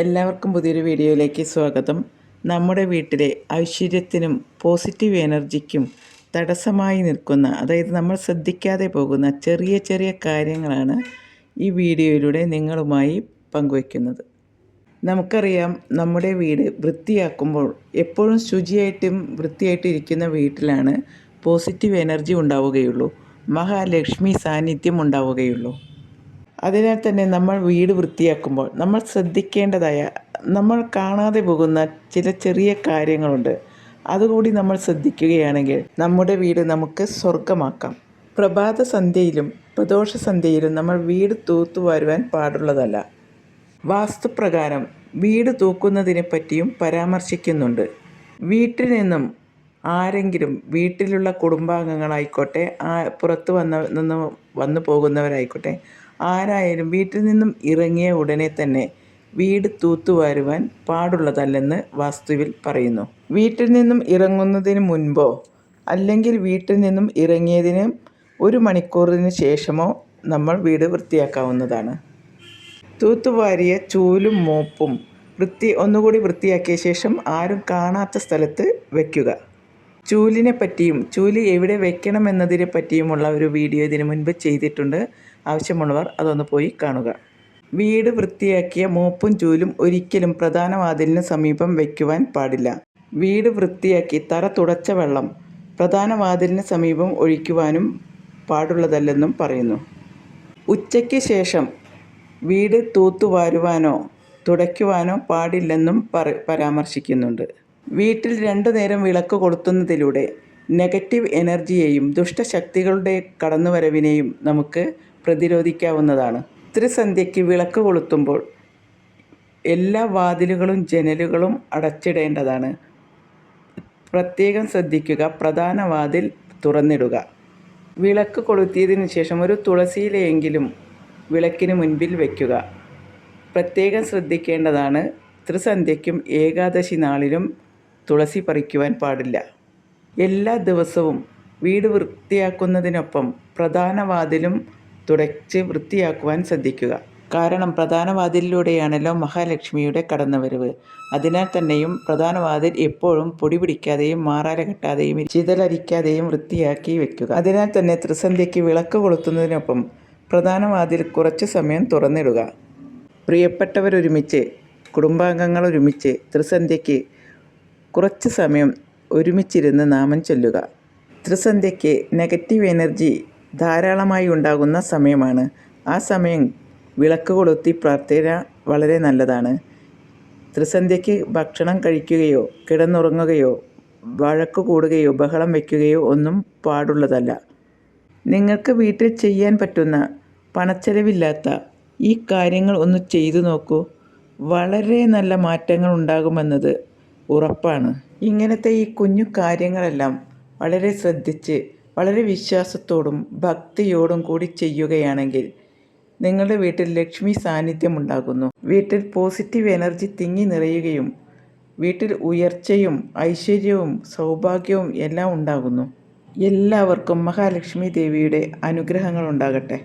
എല്ലാവർക്കും പുതിയൊരു വീഡിയോയിലേക്ക് സ്വാഗതം. നമ്മുടെ വീട്ടിലെ ഐശ്വര്യത്തിനും പോസിറ്റീവ് എനർജിക്കും തടസ്സമായി നിൽക്കുന്ന അതായത് നമ്മൾ ശ്രദ്ധിക്കാതെ പോകുന്ന ചെറിയ ചെറിയ കാര്യങ്ങളാണ് ഈ വീഡിയോയിലൂടെ നിങ്ങളുമായി പങ്കുവയ്ക്കുന്നത്. നമുക്കറിയാം നമ്മുടെ വീട് വൃത്തിയാക്കുമ്പോൾ എപ്പോഴും ശുചിയായിട്ടും വൃത്തിയായിട്ടും ഇരിക്കുന്ന വീട്ടിലാണ് പോസിറ്റീവ് എനർജി ഉണ്ടാവുകയുള്ളൂ. മഹാലക്ഷ്മി സാന്നിധ്യം ഉണ്ടാവുകയുള്ളൂ. അതിനാൽ തന്നെ നമ്മൾ വീട് വൃത്തിയാക്കുമ്പോൾ നമ്മൾ ശ്രദ്ധിക്കേണ്ടതായ നമ്മൾ കാണാതെ പോകുന്ന ചില ചെറിയ കാര്യങ്ങളുണ്ട്. അതുകൂടി നമ്മൾ ശ്രദ്ധിക്കുകയാണെങ്കിൽ നമ്മുടെ വീട് നമുക്ക് സ്വർഗമാക്കാം പ്രഭാത സന്ധ്യയിലും പ്രദോഷ സന്ധ്യയിലും നമ്മൾ വീട് തൂത്തുവാരുവാൻ പാടുള്ളതല്ല. വാസ്തുപ്രകാരം വീട് തൂക്കുന്നതിനെ പറ്റിയും പരാമർശിക്കുന്നുണ്ട്. വീട്ടിൽ നിന്നും ആരെങ്കിലും വീട്ടിലുള്ള കുടുംബാംഗങ്ങളായിക്കോട്ടെ ആ പുറത്ത് വന്ന നിന്ന് വന്നു പോകുന്നവരായിക്കോട്ടെ ആരായാലും വീട്ടിൽ നിന്നും ഇറങ്ങിയ ഉടനെ തന്നെ വീട് തൂത്തുവാരുവാൻ പാടുള്ളതല്ലെന്ന് വാസ്തുവിൽ പറയുന്നു. വീട്ടിൽ നിന്നും ഇറങ്ങുന്നതിന് മുൻപോ അല്ലെങ്കിൽ വീട്ടിൽ നിന്നും ഇറങ്ങിയതിന് ഒരു മണിക്കൂറിന് ശേഷമോ നമ്മൾ വീട് വൃത്തിയാക്കാവുന്നതാണ്. തൂത്തുവാരിയ ചൂലും മോപ്പും വൃത്തി ഒന്നുകൂടി വൃത്തിയാക്കിയ ശേഷം ആരും കാണാത്ത സ്ഥലത്ത് വയ്ക്കുക ചൂലിനെ പറ്റിയും ചൂൽ എവിടെ വെക്കണം എന്നതിനെ പറ്റിയുമുള്ള ഒരു വീഡിയോ ഇതിനു മുൻപ് ചെയ്തിട്ടുണ്ട്. ആവശ്യമുള്ളവർ അതൊന്ന് പോയി കാണുക. വീട് വൃത്തിയാക്കിയ മോപ്പും ചൂലും ഒരിക്കലും പ്രധാന വാതിലിന് സമീപം വയ്ക്കുവാൻ പാടില്ല. വീട് വൃത്തിയാക്കി തറ തുടച്ച വെള്ളം പ്രധാന വാതിലിന് സമീപം ഒഴിക്കുവാനും പാടുള്ളതല്ലെന്നും പറയുന്നു. ഉച്ചയ്ക്ക് ശേഷം വീട് തൂത്തുവാരുവാനോ തുടയ്ക്കുവാനോ പാടില്ലെന്നും പറ പരാമർശിക്കുന്നുണ്ട്. വീട്ടിൽ രണ്ടു നേരം വിളക്ക് കൊളുത്തുന്നതിലൂടെ നെഗറ്റീവ് എനർജിയെയും ദുഷ്ടശക്തികളുടെ കടന്നുവരവിനെയും നമുക്ക് പ്രതിരോധിക്കാവുന്നതാണ്. ത്രിസന്ധ്യയ്ക്ക് വിളക്ക് കൊളുത്തുമ്പോൾ എല്ലാ വാതിലുകളും ജനലുകളും അടച്ചിടേണ്ടതാണ്. പ്രത്യേകം ശ്രദ്ധിക്കുക. പ്രധാന വാതിൽ തുറന്നിടുക. വിളക്ക് കൊളുത്തിയതിന് ശേഷം ഒരു തുളസിയിലെങ്കിലും വിളക്കിന് മുൻപിൽ വയ്ക്കുക പ്രത്യേകം ശ്രദ്ധിക്കേണ്ടതാണ് ത്രിസന്ധ്യയ്ക്കും ഏകാദശി നാളിലും തുളസി പറിക്കുവാൻ പാടില്ല. എല്ലാ ദിവസവും വീട് വൃത്തിയാക്കുന്നതിനൊപ്പം പ്രധാന വാതിലും തുടച്ച് വൃത്തിയാക്കുവാൻ ശ്രദ്ധിക്കുക. കാരണം പ്രധാന വാതിലിലൂടെയാണല്ലോ മഹാലക്ഷ്മിയുടെ കടന്നുവരവ്. അതിനാൽ തന്നെയും പ്രധാന വാതിൽ എപ്പോഴും പൊടി പിടിക്കാതെയും മാറാല കെട്ടാതെയും ചിതലരിക്കാതെയും വൃത്തിയാക്കി വെക്കുക. അതിനാൽ തന്നെ ത്രിസന്ധ്യയ്ക്ക് വിളക്ക് കൊളുത്തുന്നതിനൊപ്പം പ്രധാന വാതിൽ കുറച്ച് സമയം തുറന്നിടുക. പ്രിയപ്പെട്ടവരൊരുമിച്ച് കുടുംബാംഗങ്ങൾ ഒരുമിച്ച് ത്രിസന്ധ്യയ്ക്ക് കുറച്ച് സമയം ഒരുമിച്ചിരുന്ന് നാമം ചൊല്ലുക. ത്രിസന്ധ്യയ്ക്ക് നെഗറ്റീവ് എനർജി ധാരാളമായി ഉണ്ടാകുന്ന സമയമാണ്. ആ സമയം വിളക്ക് കൊളുത്തി പ്രാർത്ഥന വളരെ നല്ലതാണ്. ത്രിസന്ധ്യയ്ക്ക് ഭക്ഷണം കഴിക്കുകയോ കിടന്നുറങ്ങുകയോ വഴക്ക് കൂടുകയോ ബഹളം വയ്ക്കുകയോ ഒന്നും പാടുള്ളതല്ല. നിങ്ങൾക്ക് വീട്ടിൽ ചെയ്യാൻ പറ്റുന്ന പണച്ചെലവില്ലാത്ത ഈ കാര്യങ്ങൾ ഒന്ന് ചെയ്തു നോക്കൂ. വളരെ നല്ല മാറ്റങ്ങൾ ഉണ്ടാകുമെന്നത് ഉറപ്പാണ്. ഇങ്ങനത്തെ ഈ കുഞ്ഞു കാര്യങ്ങളെല്ലാം വളരെ ശ്രദ്ധിച്ച് വളരെ വിശ്വാസത്തോടും ഭക്തിയോടും കൂടി ചെയ്യുകയാണെങ്കിൽ നിങ്ങളുടെ വീട്ടിൽ ലക്ഷ്മി സാന്നിധ്യമുണ്ടാകുന്നു. വീട്ടിൽ പോസിറ്റീവ് എനർജി തിങ്ങി നിറയുകയും വീട്ടിൽ ഉയർച്ചയും ഐശ്വര്യവും സൗഭാഗ്യവും എല്ലാം ഉണ്ടാകുന്നു. എല്ലാവർക്കും മഹാലക്ഷ്മി ദേവിയുടെ അനുഗ്രഹങ്ങൾ ഉണ്ടാകട്ടെ.